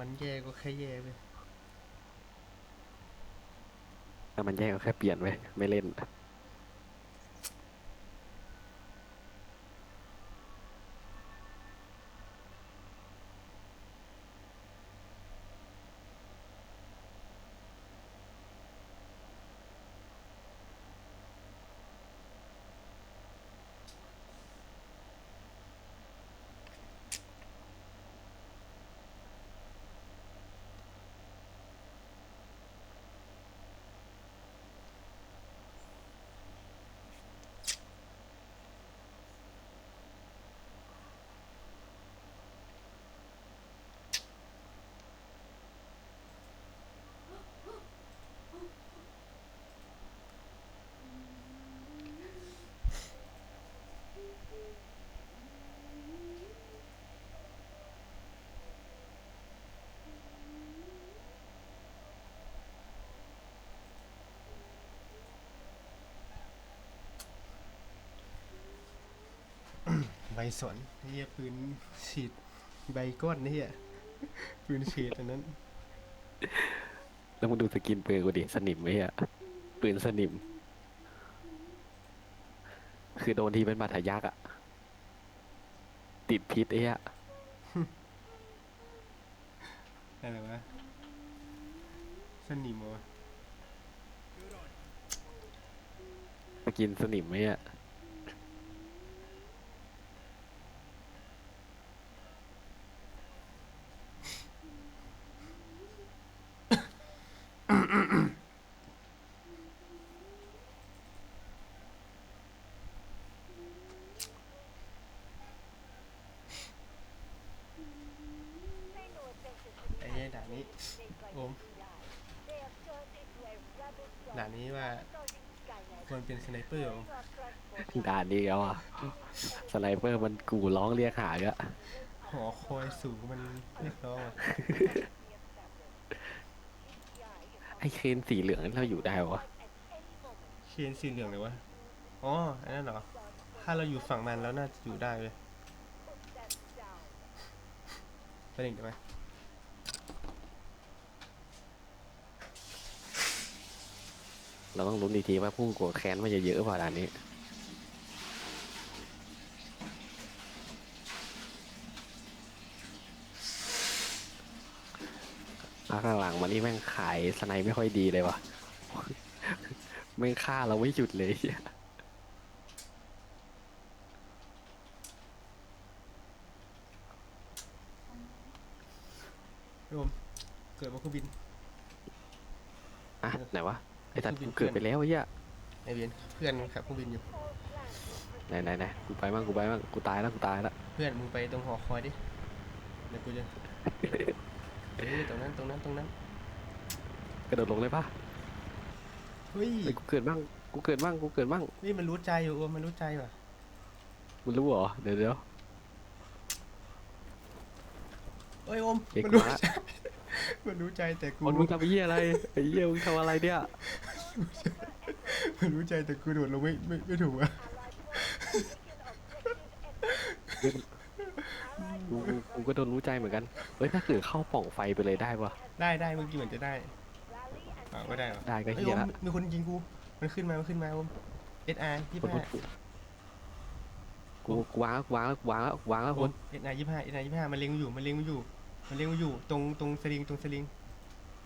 มันแย่ก็แค่แย่ไปถ้ามันแย่ก็แค่เปลี่ยนไปไม่เล่น ใบ สนเฮียปืนฉีดใบก้อนนี่เฮียปืนฉีดอันนั้น แล้วมึงดูสกินปืนกูดิสนิมไหมอะปืนสนิม คือโดนทีเป็นบาดทะยักอะติดพิษไอ้อะอะไรวะสนิมเหรอวะสกินสนิมไหมอะ ไอ้เฮียด่านนี้โอมด่านนี้ว่าควร เป็นสไนเปอร์เหรอด่านนี้แล้วอะสไนเปอร์มันกูร้องเรียกหาอะหอคอยสูงมันเรียกร้องอะไอ้เคนสีเหลืองนั่นเราอยู่ได้วะเคนสีเหลืองเลยวะอ๋ออันนั้นเหรอ ถ้าเราอยู่ฝั่งมันแล้วน่าจะอยู่ได้เลยไปหนึ่งได้ไหม เราต้องลุ้นอีกทีว่าพุ่งกลัวแค้นมันจะเยอะกว่าด่านนี้ ภาคหลังๆมานี่แม่งขายสไนไม่ค่อยดีเลยวะแม่งฆ่าเราไม่หยุดเลยโยมเกิดมาเครื่องบิน อะ ไหนวะ ไอ้ตัดเครื่กูองบินเกิดไปแล้วไอ้เหี้ยไอเวียนเพื่อนขับเครื่องบินอยู่ ไหนไหนไหนกูไปมั่งกูไปมั่งกูตายแล้วกูตายแล้วเพื่อนมึงไปตรงหอคอยดิ เดี๋ยวกูจะเฮ้ยตรงนั้นตรงนั้นตรงนั้น กระโดดลงเลยปะเฮ้ยเฮ้ยกูเกิดมั่งกูเกิดมั่งกูเกิดมั่งนี่มันรู้ใจอยู่โอ้มันรู้ใจว่ะ มึงรู้เหรอเดี๋ยวเดี๋ยว เอ้ยโอมเด็กมันรู้วะใจ มันรู้ใจแต่กูคนมึงทำไอ้เหี้ยอะไรไอ้เหี้ยมึงทำอะไรเนี่ยมันรู้ใจแต่กูโดดลงไม่ไม่ไม่ถูกอะกูกูกูก็โดนรู้ใจเหมือนกันเฮ้ยถ้าเกิดเข้าปล่องไฟไปเลยได้ปะได้ได้เมื่อกี้เหมือนจะได้อ่าก็ได้เหรอได้ก็เฮ้ยเหี้โอยมละมีคนยิงกู มันขึ้นมา มันขึ้นมาโอม SR ยี่คนห้ากูกูวางแล้วกูวางแล้วกูวางแล้วกูวางแล้วโอคนม SR ยี่ห้า SR ยี่ห้ามันเล็งอยู่มันเล็งอยู่ มันเล็งอยู่ตรงตรงสลิงตรงสลิง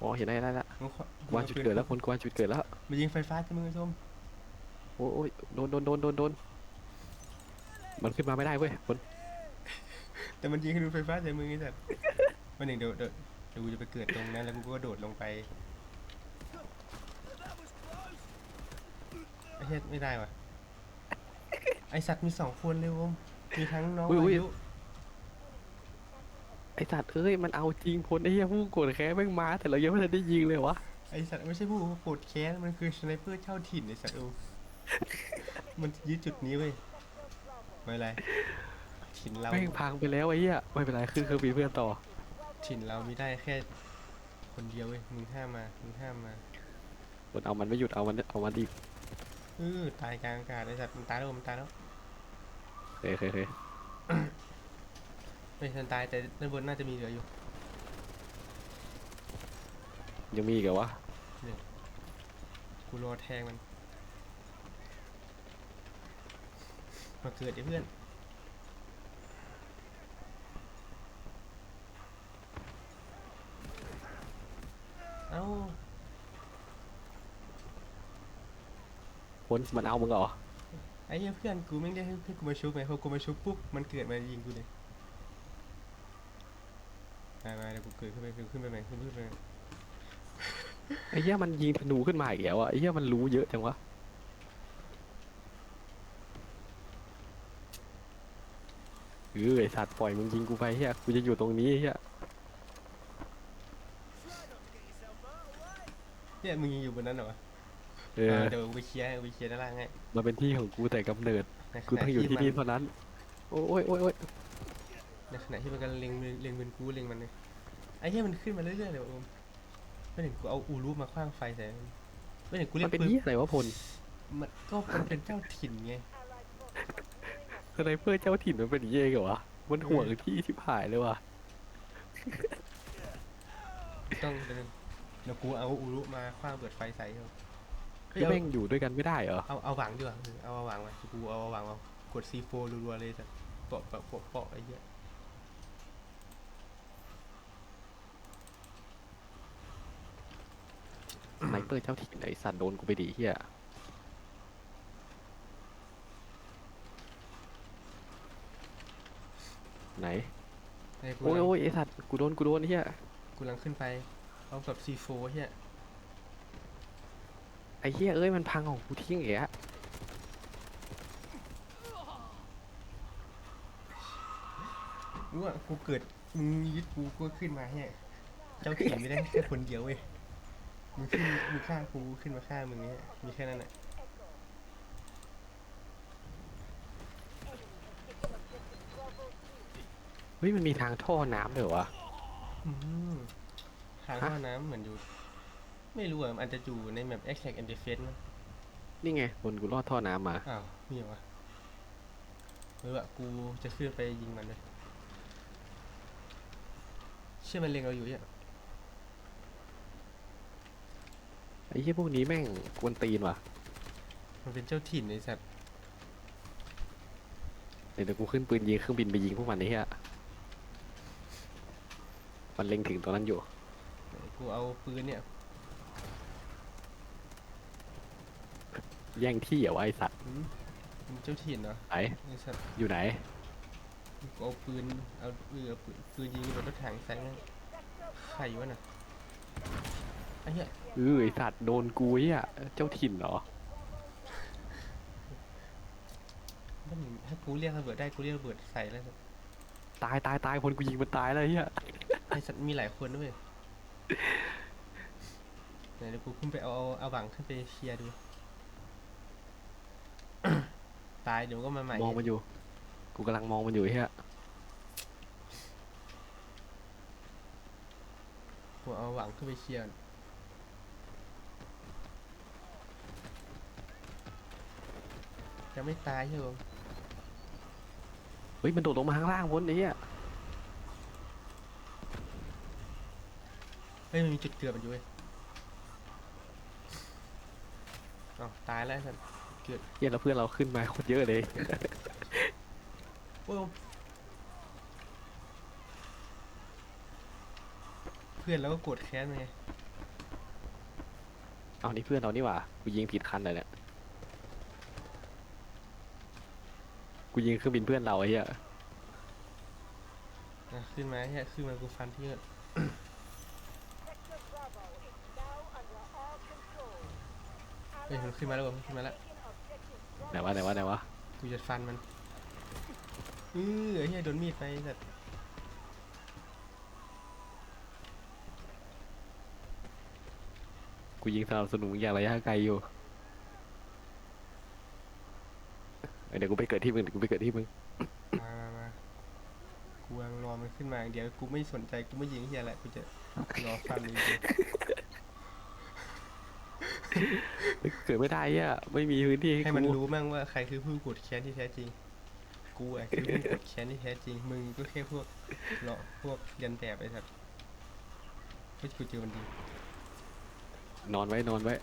อ๋อเห็นได้ได้ละมันขกูวางจุดเกิดแล้วคนกูวางจุดเกิดแล้วมันยิงไฟฟ้าใช่ไหมคุณผู้ชมโอ้ยโอ้ยโดนโดนโดนโดนโดนมันขึ้นมาไม่ได้เว้ยคนแต่มันยิงให้ดูไฟฟ้าใส่มือไอ้สัตว์วันหนึ่งเดี๋ยวเดี๋ยวเดี๋ยวกูจะไปเกิดตรงนั้นแล้วกูก็โดดลงไปไอ้เฮ็ดไม่ได้ว่ะไอสัตว์มีสองคนเลยโอมมีทั้งน้องอายุ ไอสัตว์เอ้ยมันเอาจริงคนไอ้เหี้ยผู้โกรธแค้นแม่งมาแต่เรายังไม่ทันได้ยิงเลยวะไอสัตว์ไม่ใช่ผู้โกรธแค้นมันคือสไนเปอร์เช่าถิ่นไอสัตว์เออมันยึดจุดนี้เว้ยไม่เป็นไรถิ่นเราแม่งพังไปแล้วไอ้เหี้ยไม่เป็นไรขึ้นเครื่องบินเพื่อนต่อถิ่นเรามีได้แค่ คนเดียวเว้ยมึงห้ามมามึงห้ามมาคนเอามันไม่หยุดเอามันเอามันอีกเออตายกลางอากาศไอสัตว์มันตายแล้วมันตายแล้วเคยเคย เคยเฮ้ยมันตายแต่ด้านบนน่าจะมีเหลืออยู่ ยังมีอีกเหรอวะกูรอแทงมัน มาเกิดไอ้เพื่อน เอ้า พ้นมันเอามึงเหรอ ไอ้เหี้ยเพื่อนกูไม่ได้ให้เพื่อนกูมาชุบไงพอกูมาชุบปุ๊บมันเกิดมายิงกูเลย มามาเดี๋ยวกูเกิดขึ้นไปขึ้นไปใหม่ขึ้นขึ้นไปใหม่ไอ้เหี้ยมันยิงธนูขึ้นมาอีกแล้วอะไอ้เหี้ยมันรู้เยอะจังวะเออไอสัตว์ปล่อยมึงยิงกูไปเฮียกูจะอยู่ตรงนี้เฮียเนี่ยมึงยังอยู่บนนั้นเหรอวะเออเออเดี๋ยวกูไปเคลียร์ให้กูไปเคลียร์ด้านล่างให้มาเป็นที่ของกูแต่กำเนิดในขกูณะต้องอยู่ที่นี่มันเท่านั้น โอ้ยโอ้ยโอ้ย ในขณะที่มันกำลังเล็งมือเล็งมือกูเล็งมันเลยไอ้เหี้ยมันขึ้นมาเรื่อยๆเลยว่ะโอมไม่เห็นกูเอาอูรูมาคว้างไฟใส่มันไม่เห็นกูเล่มันนเป็นปืนเหี้ยอะไรวะพลมันก็มันเป็นเจ้าถิ่นไง สไนเปอร์เจ้าถิ่นมันเป็นอย่างงี้เองเหรอวะมันห่วงที่ชิบหายเลยว่ะต้องเดี๋ยวนึงเดี๋ยวกูเอาอูรุมาคว้างเปิดไฟใส่เขาเฮ้ยคือเอาแม่งอยู่ด้วยกันไม่ได้เหรอเอาเอาหวังดีกว่าเออเอาเอาหวังมากูเอาเอาหวังมากด C4 รัวๆเลยจ้ะเปาะเปาะเปาะเปาะไอ้เหี้ย สไนเปอร์เจ้าถิ่นไอสัตว์โดนกูไปดีเฮียไหนไอ้กูโอ้ยโอ้ยไอสัตว์กูโดนกูโดนเฮียกูกำลังขึ้นไปเอากับ C4 เหี้ยไอเฮียเอ้ยมันพังของกูทิ้งเอ๋อะรู้ว่ากูเกิดมึงยึดกูก็ขึ้นมาเหี้ยเจ้าถิ่นไม่ได้แค่คนเดียวเว้ย มึงขึ้นมึงฆ่ากูขึ้นมาฆ่ามึงเนี่ยมีแค่นั้นแหละเฮ้ยมันมีทางท่อน้ำด้วยเหรอวะ อืมทางฮะท่อน้ำเหมือนอยู่ ไม่รู้อะมันอาจจะอยู่ในแมป Extract and Defense มั้งนี่ไงบนกูลอดท่อน้ำมา อ้าวมีเหรอวะเออวะกูจะขึ้นไปยิงมันเลยเชื่อมันเล็งเราอยู่เนี่ย ไอ้เหี้ยพวกนี้แม่งกวนตีนว่ะมันเป็นเจ้าถิ่นไอ้สัตว์เดี๋ยวกูขึ้นปืนยิงเครื่องบินไปยิงพวกมันไอ้เหี้ยมันเล็งถึงตรงนั้นอยู่ กูเอาปืนเนี่ย แย่งที่เหรอวะไอสัตว์หืมมันเจ้าถิ่นเหรอไหนไอ้สัตว์อยู่ไหน กูเอาปืน เอาเออเอาปืนปืนยิงรถถังใส่แม่งใครวะน่ะ ไอ้เหี้ยเออไอสัตว์โดนกูไอ้เหี้ยเจ้าถิ่นเหรอมันถ้ากูเรียกระเบิดได้กูเรียกระเบิดใส่แล้วตายตายตายคนกูยิงมันตายแล้วไอ้เหี้ยไอ้สัตว์มีหลายคนด้วยไหนเดี๋ยวกูขึ้นไปเอาเอาเอาหวังขึ้นไปเคลียร์ดู ตายเดี๋ยวก็มาใหม่มองมันอยู่ กูกำลังมองมันอยู่ไอ้เหี้ยกูเอาหวังขึ้นไปเคลียร์ก่อน ยังไม่ตายใช่ไหมเฮ้ยมันโดดลงมาข้างล่างพ้นไอ้เหี้ยเฮ้ยมันมีจุดเกิดมันอยู่เว้ยอ้าวตายแล้วไอ้สัตว์เหี้ยแล้วเพื่อนเราขึ้นมาโคตรเยอะเลย โอ้ยเพื่อนเราก็โกรธแค้นมันไงเอานี่เพื่อนเรานี่หว่ากูยิงผิดคันเลยเนี่ย กูยิงเครื่องบินเพื่อนเราไอ้เหี้ยอะขึ้นมาเฮียขึ้นมากูฟันที่ก่อนเฮ้ยมันขึ้นมาแล้วมันขึ้นมาแล้วไหนวะไหนวะไหนวะกูจะฟันมันเออไอ้เฮียโดนมีดไปแต่กูยิงสนับสนุนอย่างระยะไกลอยู่ เอ้ยเดี๋ยวกูไปเกิดที่มึงเดี๋ยวกูไปเกิดที่มึงมามามากูกำลังรอมันขึ้นมาอย่างเดี๋ยวกูไม่สนใจกูไม่ยิงเฮียแหละกูจะรอฟันมันอย่างเดียวเกิดไม่ได้อะไม่มีพื้นที่ให้ให้มันกูรู้มั่งว่าใครคือผู้โกดแค้นที่แท้จริง กูอะคือผู้โกดแค้นที่แท้จริง มึงก็แค่พวกเลาะพวกเรียนแบบไอ้สัตว์เฮ้ยกูเจอมันดีนอนไว้นอนไว้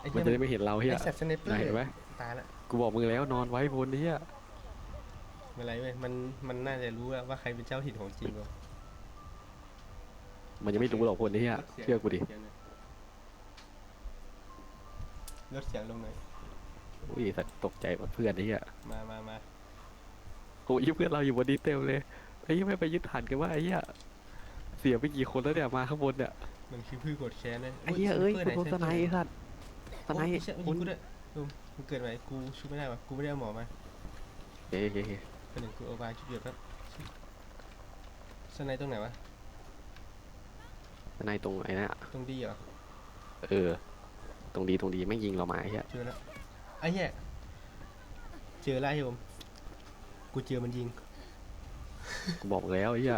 ไอ้มันเหี้ยจะได้ไม่เห็นเราเฮียไอ้สัตว์สไนเปอร์น่าเห็นไหมตายละ กูบอกมึงแล้วนอนไว้พลเฮียไม่เป็นไรเว้ยมันมันน่าจะรู้ว่าใครเป็นเจ้าถิ่นของจริงวะมันยังไม่รู้หรอกพลเฮียเชื่อกูดิลดเสียงลงหน่อยอุ้ยสัตว์ตกใจว่าเพื่อนเฮียมามามาโอ้ยเพื่อนเราอยู่บนนี้เต็มเลยไอ้เหี้ยไม่ไปยึดฐานกันว่าไอ้เหี้ยเสียไปกี่คนแล้วเนี่ยมาข้างบนเนี่ยมันคือพืชกดแค้นเลยไอ้เหี้ยเอ้ยสกูโดนสไนป์ไอ้สัตว์สไนป์โอ้ยเชี่ยยิคุงณกูด้วย ลุงมันเกิดอะไรกูชุบไม่ได้วะกูไม่ได้เอาหมอมาเฮ้ยเฮ้ยเฮ้ยเป็นหนึ่งกูเอาบาชุบเดียวครับสไนตรงไหนวะสไนป์ตรงไหนนะตรงดีเหรอเออ ตรงดีตรงดีไม่งยิงเรามาไอ้เหี้ยเจอแล้วไอ้เหี้ยเจอแล้วไอ้โยมกูเจอมันยิงกูบอกแล้วไอ้เหี้ย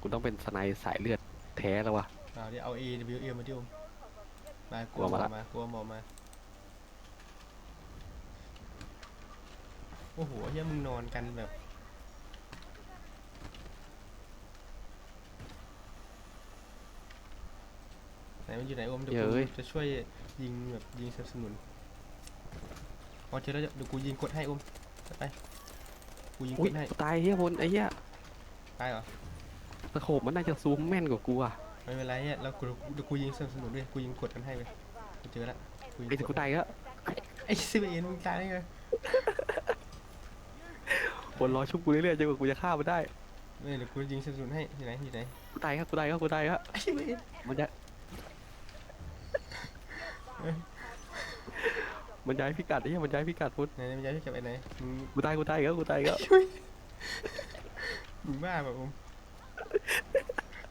กูต้องเป็นสไนป์สายเลือดแท้แล้ววะเอาเดี๋ยวเอา A W M มาดิโยมมากกลัลัววหมมาอละมากลัวหมอมา อ้โหเฮียมึงนอนกันแบบ ไหนมันอยู่ไหนโอมเดี๋ยวกูจะช่วยยิงแบบยิงสนับสนุนพอเจอแล้วเดี๋ยวกูยิงกดให้โอมจัดไปกูยิงอุ้กยดให้กูตายไอ้เหี้ยพลไอ้เหี้ยตายเหรอสโคปมันน่าจะซูมแม่นกว่ากูอะไม่เป็นไรเนี่ยแล้วกูเดี๋ยวกูยิงสนับสนุนด้วยกูยิงกดกันให้ไปกูเจอแล้วกูยิงไอ้ถึงกกูดตายแล้วไอ้ซิเอ็นมึงตายได้ไง พลรอชุบกูเรื่อยๆจนกว่ากูจะฆ่ามันได้ไม่เดี๋ยวกูยิงสนับสนุนให้อยู่ไหนอยู่ไหนกูตายครับกูตายครับกูตายครับไอ้ซิเอ็นมันจะมันย้ายพิกัดไอ้เหี้ยมันย้ายพิกัดพุทธไหนมันย้ายที่กลับไปไหนมึงกูตายกูตายครับกูตายครับมึงบ้าแบบผม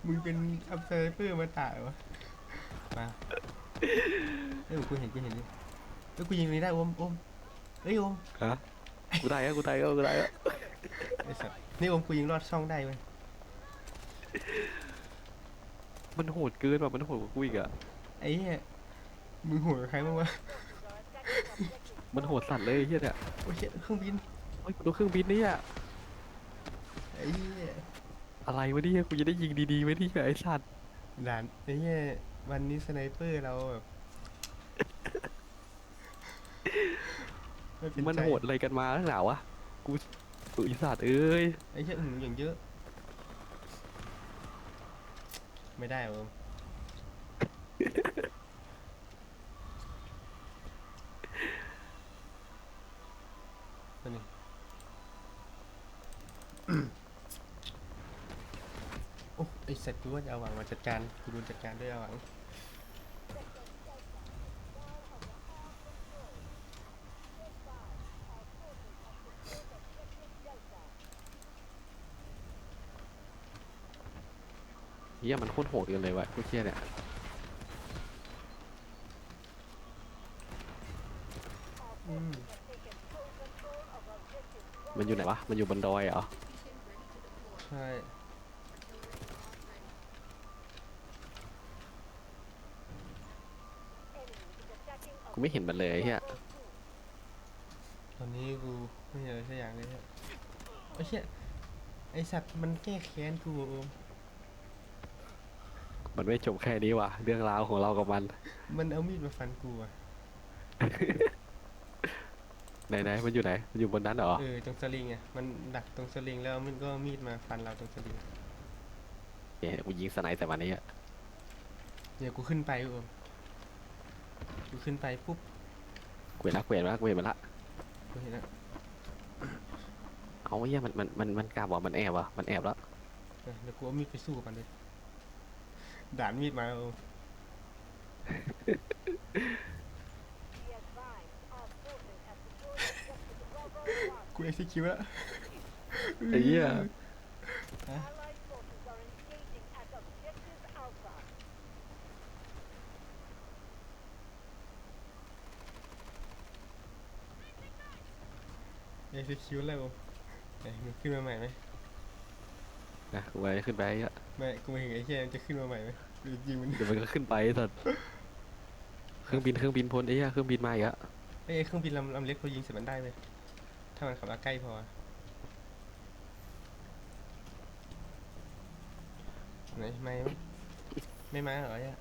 มึงเป็นอัพเซอร์เปอร์มาตายวะมาเอ้ยกูเห็นกูเห็นดิเอ้ยกูยิงนี่ได้โอมโอมเอ้ยโอมฮะ กูตายครับกูตายครับกูตายครับไอ้สัตว์นี่โอมกูยิงรอดช่องได้เว้ยมันโหดเกินว่ะมันโหดกว่ากูอีกอะไอ้เหี้ยมึงโหัวกับใครบ้างวะมันโหดสัตว์เลยไอ้เฮียเนี่ยโอ้ยเหี้ยเครื่องบินเฮ้ยกูดูเครื่องบินเนี่ยไอ้เหี้ยอะไรวะเนี่ยกูจะได้ยิงดีๆไหมที่ไอ้สัตว์ ด่านไอ้เหี้ยวันนี้สไนเปอร์เราแบบ ไเป็มันใจโหดอะไรกันมาตั้งหนาวะ กูตุยสัตว์เอ้ย ไอ้เหี้ยหึงอย่างเยอะ ไม่ได้โอมตัวนี้ โอ้ไอสัตว์กูว่าจะเอาหวังมาจัดการกูโดนจัดการด้วยเอาหวัง เฮียมันโคตรโหดกันเลยวะพวกเฮียเนี่ยอืมมันอยู่ไหนวะ มันอยู่บนดอยเหรอ ใช่ กูไม่เห็นมันเลยไอ้เฮียตอนนี้กูไม่เห็นอะไรสักอย่างเลยฮะไอ้เชี่ยไอสัตว์มันแก้แค้นกูโอ มมันไม่จบแค่นี้ว่ะ เรื่องราวของเรากับมัน มันเอามีดมาฟันกูอะไหนไหนมันอยู่ไหน มันอยู่บนนั้นเหรอ เออตรงสลิงอะมันดักตรงสลิงแล้วมันก็เอามีดมาฟันเราตรงสลิงเนี่ยกูยิงสไนป์แต่มันนี้อะเดี๋ยวกูขึ้นไปโอมกูขึ้นไปปุ๊บกูเห็นละกูเห็นละกูเห็นมันละ กูเห็นแล้วเอาไอ้เฮียมันมันมันมันกล้าบอกมันแอบวะมันแอบแล้ว เออเดี๋ยวกูเอามีดไปสู้กับมันเลย ด่านมีดมาโอมกูเอ็กซิคิวแล้วไอ้เหี้ยเอ็กซิคิวแล้วโอมไหนมึงขึ้นมาใหม่ไหม นะกูไปขึ้นไปไอ้เหี้ยไม่กูไม่เห็นไอ้เหี้ยมันจะขึ้นมาใหม่ไหมหรือยิงมันเดี๋ยวมันก็ขึ้นไปไอ้สัตว์เครื่องบินเครื่องบินพ้นไอ้เหี้ยเครื่องบินมาอีกอะเอ้ยเครื่องบินลำลำเล็กพอยิงเสร็จมันได้ไหมถ้ามันขับมาใกล้พอไหนไม่มั้ยไม่มาเหรอเนี่ย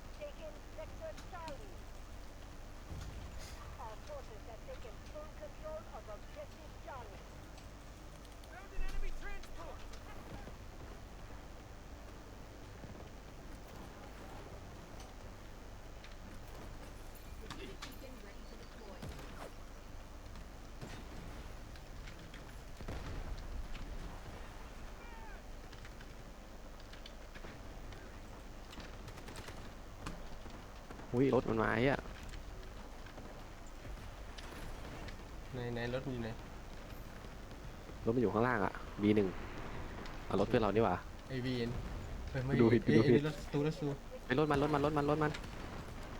อุ้ยรถมันมาไอ้เหี้ยไหนไหนรถมีไหนรถมันอยู่ข้างล่างอะ B1 เอารถเพื่อนเรานี่หว่า ไอวีเอ็นเอ้ยไม่ดูผิดเอ้ยดูผิด เอ้ยรถตู้รถตู้ไอ้รถมันรถมันรถมันรถมัน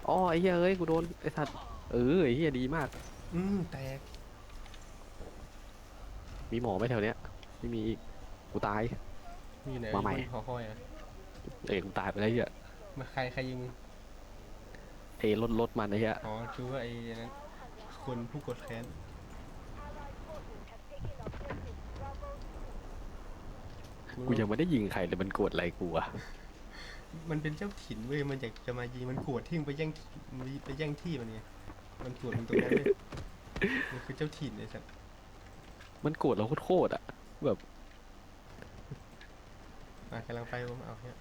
อ๋อไอ้เหี้ยเอ้ยกูโดนไอ้สัตว์เออไอ้เหี้ยดีมาก อืมแตกมีหมอไหมแถวเนี้ยไม่มีอีกกูตาย มีไหนมาใหม่บนหอคอยอะเอ้ยกูตายไปแล้วไอ้เหี้ยมาใครใครยิงมึง เอ้ยรถรถมันไอ้เหี้ยอ๋อคือว่าไอ้นั้นคนผู้กดแค้น กูยังไม่ได้ยิงใครเลยมันโกรธอะไรกูอะมันเป็นเจ้าถิ่นเว้ย มันอยากจะมายิง มันกวดที่มึงไปแย่งมันไปแย่งที่มันไงมันกวดมึงตรงนั้นเว้ยมันคือเจ้าถิ่นไอ้สัตว์มันโกรธเราโคตรๆอะแบบมากำลังไปผมเอาเนี่ย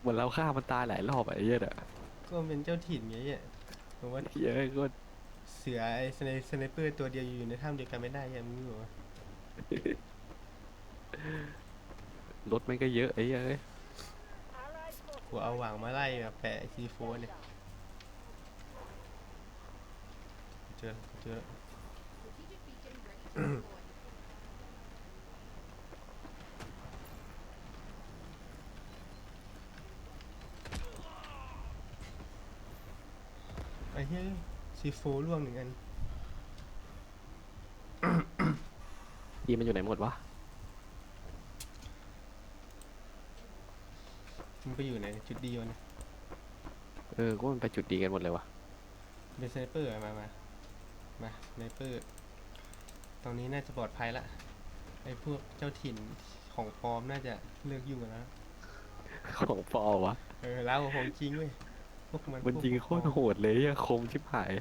เหมือนเราฆ่ามันตายหลายรอบอะไอ้เหี้ยอะ ก็มันเป็นเจ้าถิ่นไงเนี่ยผมว่าเหี้ยอะก็เสือไอ้สไนสไนเปอร์ตัวเดียวอยู่ในถ้ำเดียวกันไม่ได้ยังมึงรู้เหรอรถมันก็เยอะไอ้เหี้ยเอ้ยกูเอาหวางมาไล่แบบแปะซีโฟเนี่ยเจอเจอ เหี้ยซีโฟร่วงหนึ่งอันทีมมันอยู่ไหนหมดวะ มันไปอยู่ไหน จุดเดียวเนี่ยเออก็มันไปจุดดีกันหมดเลยวะเป็นสไนเปอร์อะมามามาสไนเปอร์ ตรงนี้น่าจะปลอดภัยละ ไอ้พวกเจ้าถิ่นของปลอมน่าจะเลิกยุ่งกันแล้ว ของปอวะ เออแล้วของจริงเว้ยพวก มันมันยิงโคตรโหดเลยอะคมชิบหาย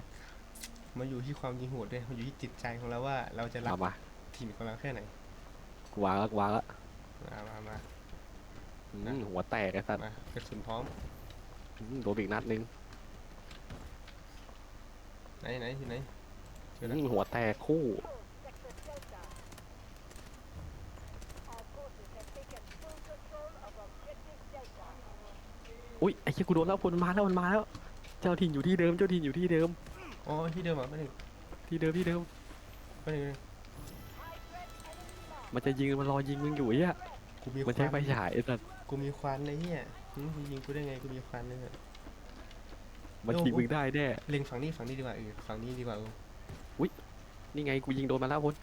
มันอยู่ที่ความยิงโหดด้วยมันอยู่ที่จิตใจของเราว่า เราจะรัเอากมาถิ่นของเราแค่ไหนกูวางแล้วกูวางแล้วมามามา อืมหัวแตกไอ้สัตว์มากระสุนพร้อม อืมโดนอีกนัดนึงไหนไหนอยู่ไหน เจออืแล้วมหัวแตกคู่ อุ้ยไอ้เหี้ยกูโดนแล้วพลมันมาแล้วมันมาแล้ว เจ้าถิ่นอยู่ที่เดิมเจ้าถิ่นอยู่ที่เดิมอ๋อที่เดิมอะไม่หนึ่งที่เดิมที่เดิม ไม่หนึ่งมันจะยิงมันรอยิงมึงอยู่ไอ้เหี้ยกูมีมันคใช้วันไฟฉายไอ้สัตว์กูมีควันเลยเฮียหืมกูยิงกูได้ไงกูมีควันเลยเนี่ยมันโอ้ยิงมึงได้แน่เล็งฝั่งนี้ฝั่งนี้ดีกว่าเออฝั่งนี้ดีกว่าเออนี่ไงกูยิงโดนมาแล้วพล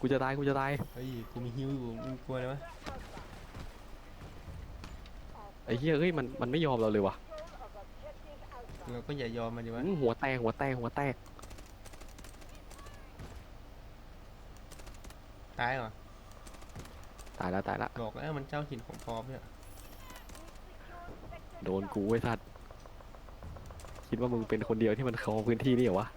กูจะตายกูจะตายเฮ้ยกูมีฮิวอยู่มึงกลัวเลยวะ ไอ้เหี้ยเอ้ยมันมันไม่ยอมเราเลยวะเราก็อย่ายอมมันดีวะอืมหัวแตกหัวแตกหัวแตกตายเหรอตายแล้วตายแล้วบอกแล้วมันเจ้าหินของปลอมเนี่ยโดนกูไอ้สัตว์คิดว่ามึงเป็นคนเดียวที่มันครองพื้นที่นี่เหรอวะ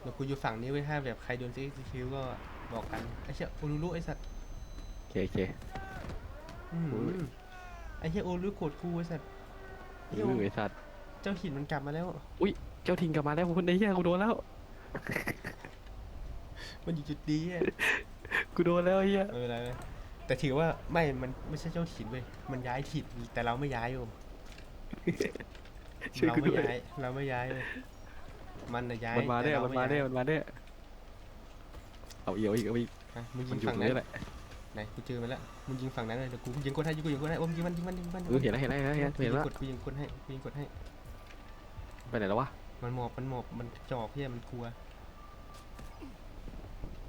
เดี๋ยวกูอยู่ฝั่งนี้ไว้ถ้าแบบใครโดนซีคิวก็ บอกกันไอ้เชี่ยโอรุรุไอ้สัตว์โอเคโอเค อืมอุ้ยไอ้เชี่ยโอรุรุโกรธกูไอ้สัตว์อืมไอ้สัตว์ เจ้าหินมันกลับมาแล้ว เจ้าถิ่นกลับมาแล้วคุณไอ้เหี้ยกูโดนแล้ว มันอยู่จุดดีอะกูโดนแล้วไอ้เหี้ยไม่เป็นไรเลยแต่ถือว่าไม่มันไม่ใช่เจ้าถิ่นเว้ยมันย้ายถิ่นแต่เราไม่ย้ายโยมช่วยเรากูไม่ด้วยย้ายเราไม่ย้ายเลยมันน่ะย้ายมันมาแต่เนี่ยเรมันมาไย้เนี่ยมันมาเนี่ย เอาอีกเอาอีกเอาอีกอะมึงยิมันงอยู่ฝั่งตรงนั้นนี้แหละไหนกูเจอมันแล้วมึงยิงฝั่งนั้นเลยเดี๋ยวกูยิงกดให้ยิงกดยิงกดให้โอมยิงมันยิงมันยิงมันยิงมันเออเห็นแล้วเห็นแล้วเห็นแล้วเห็นแล้วกูเห็ยินงแล้วกดกูยิงกดให้กูยิงกดให้ ไปไหนแล้ววะมันหมอบมันหมอบมันจอกเพี่ยมันกลัว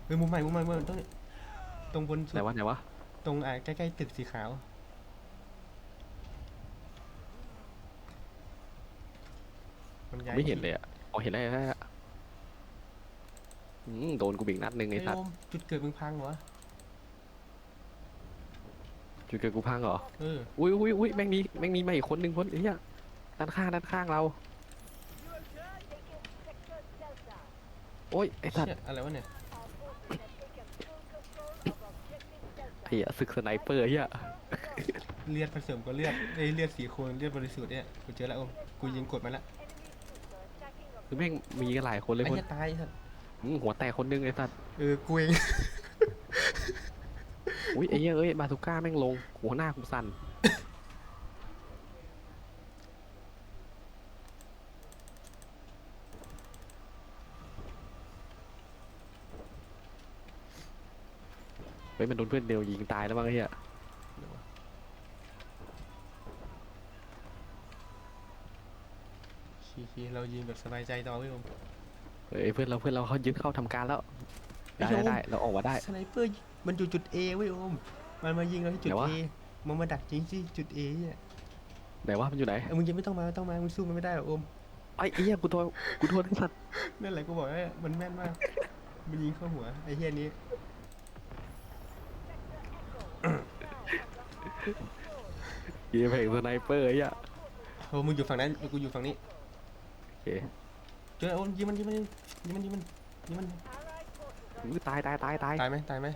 เฮ้ยมุมใหม่มุมใหม่มุมใหม่ตรงนี้ตรงบนสุดไหนวะไหนวะตรงอ่าใกล้ๆตึกสีขาว มันย้ายไม่เห็นเลยอะอ๋อเห็นแล้วเห็นแล้ว อืมโดนกูบีกนัดหนึ่งเฮ้ไอ้ยสัตโอว์มจุดเกิดมึงพังเหรอจุดเกิดกูพังเหรอเอออุ้ยอุ้ยอุ้ยแม่งมีแม่งมีมาอีกคนหนึ่งพ้นไอ้เหี้ยด้านข้างด้านข้างเรา โอ้ยไอ้สัตว์เชี่ยอะไรวะเนี่ยไอ้เหี้ยศึกสไนเปอร์เหี้ยเลือดผสมกับเลือดเอ้ยเลือดสีโคนเลือดบริสุทธิ์เนี่ยกูเจอแล้วโอมกูยิงกดมาแล้วคือแม่งมีกันหลายคนเลยไอ้พ้นเหี้ยตายไอ้สัส อืมหัวแตกคนหนึงไอ้สัตว์เออกูเอง อุ้ยไอ้เหี้ยเอ้ยบาซูก้าแม่งลงหัวหน้ากูสั่นเฮ้ยมันโดนเพื่อนเดียวยิงตายแล้วบ้างไอ้เหี้ยชี้ชี้เรายิงแบบสบายใจต่อพี่ผม เฮ้ยเพื่อนเราเพื่อนเราเขายึดเข้าทำการแล้วได้ได้ได้เราออกมาได้ สไนเปอร์มันอยู่จุด A เว้ยโอม มันมายิงเราที่จุด ไหนวะ A มันมาดักจริงสิจุด A เนี่ยไหนวะมันอยู่ไหนเออมึงยังไม่ต้องมาไม่ต้องมา มึงสู้มันไม่ได้หรอกโอม ไอ้ไอ้เหี้ยกูโทษกูโทษไอ้สัตว์นั่นแหละกูบอกว่ามันแม่นมาก มันยิงเข้าหัวไอ้เฮียนี้เหี้ยแผงสไนเปอร์ไอ้เหี้ยโอ้มึงอยู่ฝั่งนั้นกูอยู่ฝั่งนี้โอเค เจอโอมยิงมันยิงมันยิงมันยิงมันยิงมันอุ๊ยตายตายตายตายตายไหมตายไหม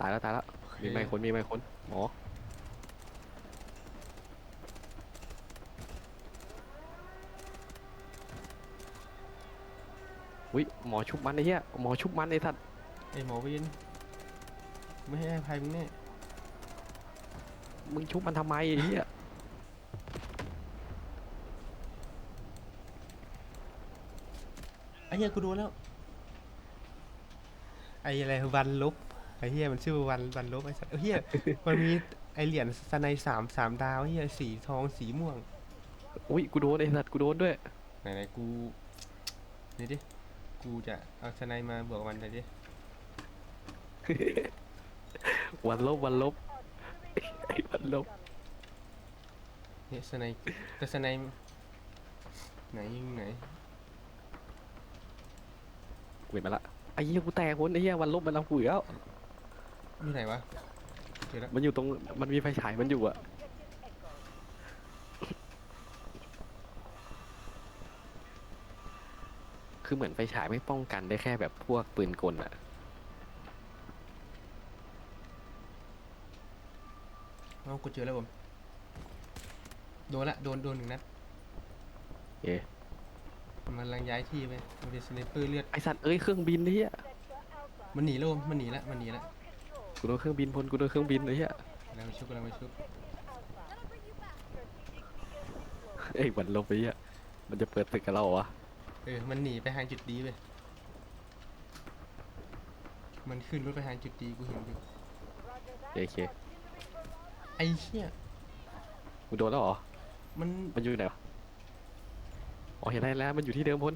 ตายแล้วตายแล้วมีไหมคนมีไหมคนหมออุ้ยหมอชุบมันไอ้เหี้ยหมอชุบมันไอ้สัตว์ไอ้หมอเวนไม่ให้อภัยมึงแน่มึงชุบมันทำไมไอ้เหี้ย ไอ้ เฮียกูดูแล้ว ไอ้อะไรวันลบ ไอ้เฮียมันชื่อว่าวันวันลบไอ้สัสเอ้ยเฮียมันมีไอเหรียญสไนสามสามดาวเฮียสีทองสีม่วง อุ้ยกูโดนไอ้สัตว์กูโดนด้วย ไหนไหนๆกูนี่ดิ กูจะเอาสไนมาบวกมันหน่อยดิ วันลบวันลบไอ้วันลบเนี่ยสไนแต่สไนไหนยิงไหน เว้นมาละไอ้เหี้ยกูแตกคนไอ้เหี้ยวันลบมันเอากูอีกแล้วอยู่ไหนวะเจอแล้วมันอยู่ตรงมันมีไฟฉายมันอยู่อะคือเหมือนไฟฉายไม่ป้องกันได้แค่แบบพวกปืนกลอะเอากูเจอแล้วผมโดนละโดนโดนหนึ่งนัดเอ๊ะ มันกำลังย้ายที่ไปมันเป็นสไนเปอร์เลือด ไอสัตว์เอ้ยเครื่องบินไอ้เหี้ยมันหนีแล้วผมมันหนีละมันหนีละกูโดนเครื่องบินพลกูโดนเครื่องบินไอ้เหี้ยกำลังไปชุบกำลังไปชุบเอ้ยวันลบไอ้เหี้ยมันจะเปิดตึกกับเราเหรอวะเออมันหนีไปทางจุดดีไปมันขึ้นรถไปทางจุดดีกูเห็นอยู่โอเคไอ้เชี่ยกูโดนแล้วเหรอมันมันอยู่ไหนวะ อ๋อเห็นได้แล้วมันอยู่ที่เดิมพล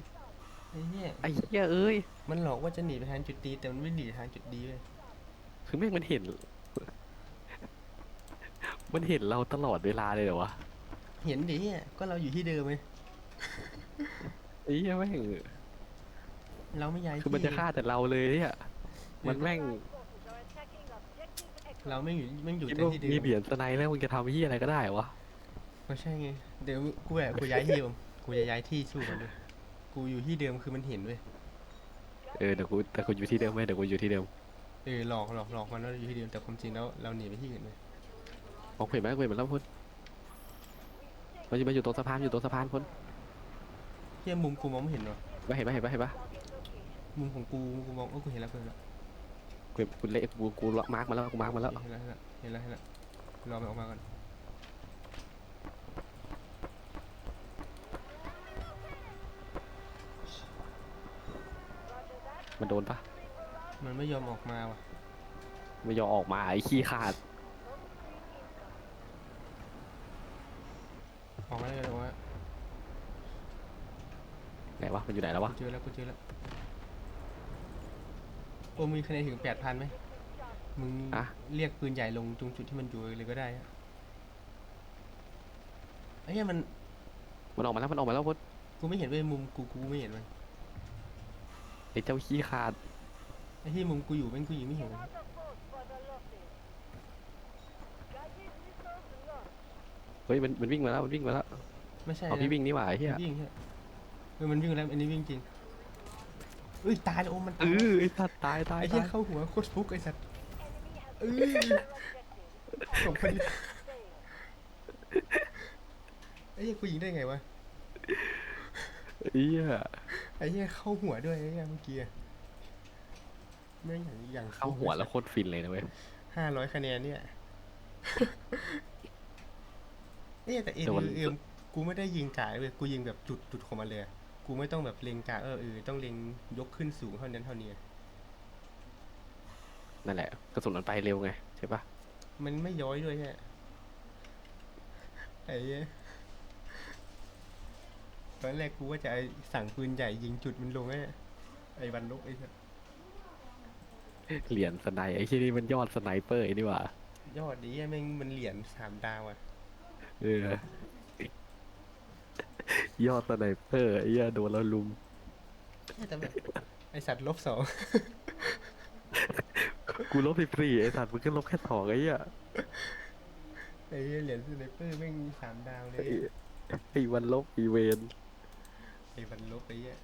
ไอ้เนี่ยไอ้เหี้ยเอ้ยมันหลอกว่าจะหนีไปทางจุดดีแต่มันไม่หนีทางจุดดีเลยคือแม่งมันเห็น มันเห็นเราตลอดเวลาเลยเหรอวะเห็นดิเนี่ยก็เราอยู่ที่เดิมไงไอ้เหี้ยแม่งเราไม่ย้ายคือมันที่จะฆ่าแต่เราเลยเนี่ยมันแม่งเราไม่อยู่ไม่อยู่คิดแต่ว่าที่เดิมีมเหรียญสไนแล้วมึงจะทำเหี้ยอะไรก็ได้วะไม่ใช่ไงเดี๋ยวกูแบบกูย้ายที่ผม กูจะย้ายที่สู้มันด้วยกูอยู่ที่เดิมคือมันเห็นเว้ย เออเดี๋ยวกูแต่กูอยู่ที่เดิมไหมเดี๋ยวกูอยู่ที่เดิมเออหลอกหลอกหลอกมันว่าเราอยู่ที่เดิมแต่ความจริงแล้วเราหนีไปที่อื่นเลยมองเห็นไหมเห็นไหมแล้วพลมันอยู่มันอยู่ตรงสะพานอยู่ตรงสะพานพลเที่ยมุมกูมองไม่เห็นหรอไม่เห็นไหมเห็นไหมเห็นไหมมุมของกูกูมองเออกูเห็นแล้วกูเห็นแล้วกูกูเละกูกูมาร์กมาแล้วกูมาร์กมาแล้วเห็นแล้วเห็นแล้วเห็นแล้วเห็นแล้วรอมันออกมาก่อน มันโดนปะมันไม่ยอมออกมาว่ะ ไม่ยอมออกมาไอ้ขี้ขาด ออกมาแล้วออกมาไหนวะ มันอยู่ไหนแล้ววะกูเจอแล้วกูเจอแล้วโอ้มีคะแนนถึงแปดพันไหมมึงอะ เรียกปืนใหญ่ลงตรงจุดที่มันอยู่เลยก็ได้อะไอ้เหี้ยมันมันออกมาแล้ว มันออกมาแล้วพลกูไม่เห็นเว้ยมุมกูกูไม่เห็นมัน ไอ้เจ้าขี้ขาด ไอ้ที่มุมกูอยู่แม่งกูยิงไม่เห็นมันเฮ้ยมันมันวิ่งมาแล้วมันวิ่งมาแล้วไม่ใช่เอานะพี่วิ่งนี่หว่าไอ้เหี้ยวิ่งใช่เออมันวิ่งแล้วอันนี้วิ่งจริงเอ้ยตายแล้วโอ้มันเอตายอไอ้สัตว์ตายตายไอ้เหี้ยตายเข้าหัวโคตรฟุกไอ้สัตว์เออจบพอดีไอ้เหี้ยกูยิงได้ไงวะ ไอ้เหี้ยไอ้เหี้ยเข้าหัวด้วยไอ้เหี้ยเมื่อกี้อะแม่งอย่างอย่างเข้าหัวแล้วโคตรฟินเลยนะเว้ย ห้าร้อยคะแนนเนี่ย เนี่ยแต่เอ็แต่วัน เอ็มกูไม่ได้ยิงกาเลยกูยิงแบบจุดจุดของมันเลยอะกูไม่ต้องแบบเล็งกาเออเออต้องเล็งยกขึ้นสูงเท่านั้นเท่านี้นั่นแหละ กระสุนมันไปเร็วไง ใช่ปะมันไม่ย้อยด้วยฮะไอ้เหี้ย ตอนแรกกูว่าจะไอ้สั่งปืนใหญ่ยิงจุดมันลงไอ้ไอ้วันลบไอ้สัสเหรียญสไนไอ้ที่นี่มันยอดสไนเปอร์ไอ้นี่หว่ายอดดีอะแม่งมันเหรียญสามดาวอะเออยอดสไนเปอร์ไอ้เหี้ยโดนแล้วลุมแต่แบบไอสัตว์ลบสอง กูลบสิบสี่ไอ้สัตว์มึงก็ลบแค่สองไอ้เหี้ยไอ้เหี้ยเหรียญสไนเปอร์แม่งมีสามดาวเลยไอ้ไอ้วันลบอีเวน ไอ้วันลบไปเยอะ